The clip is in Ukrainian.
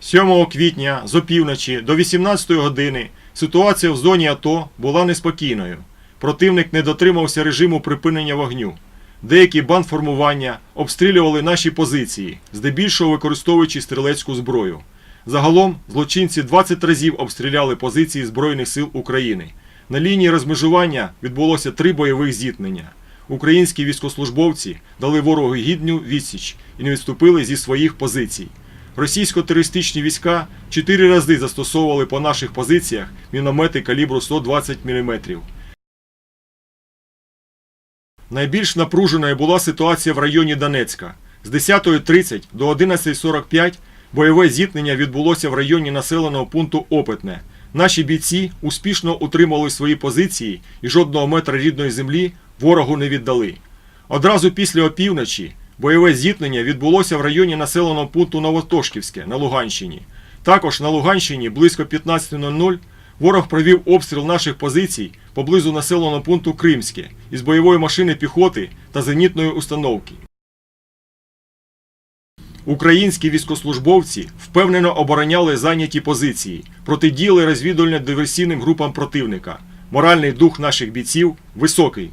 7 квітня з опівночі до 18 години ситуація в зоні АТО була неспокійною. Противник не дотримався режиму припинення вогню. Деякі бандформування обстрілювали наші позиції, здебільшого використовуючи стрілецьку зброю. Загалом злочинці 20 разів обстріляли позиції Збройних сил України. На лінії розмежування відбулося три бойових зіткнення. Українські військовослужбовці дали ворогу гідну відсіч і не відступили зі своїх позицій. Російсько-терористичні війська чотири рази застосовували по наших позиціях міномети калібру 120 мм. Найбільш напруженою була ситуація в районі Донецька. З 10.30 до 11.45 бойове зіткнення відбулося в районі населеного пункту Опитне. Наші бійці успішно утримали свої позиції і жодного метра рідної землі ворогу не віддали. Одразу після опівночі бойове зіткнення відбулося в районі населеного пункту Новотошківське на Луганщині. Також на Луганщині близько 15.00 ворог провів обстріл наших позицій поблизу населеного пункту Кримське із бойової машини піхоти та зенітної установки. Українські військослужбовці впевнено обороняли зайняті позиції, протидіяли розвідувально-диверсійним групам противника. Моральний дух наших бійців високий.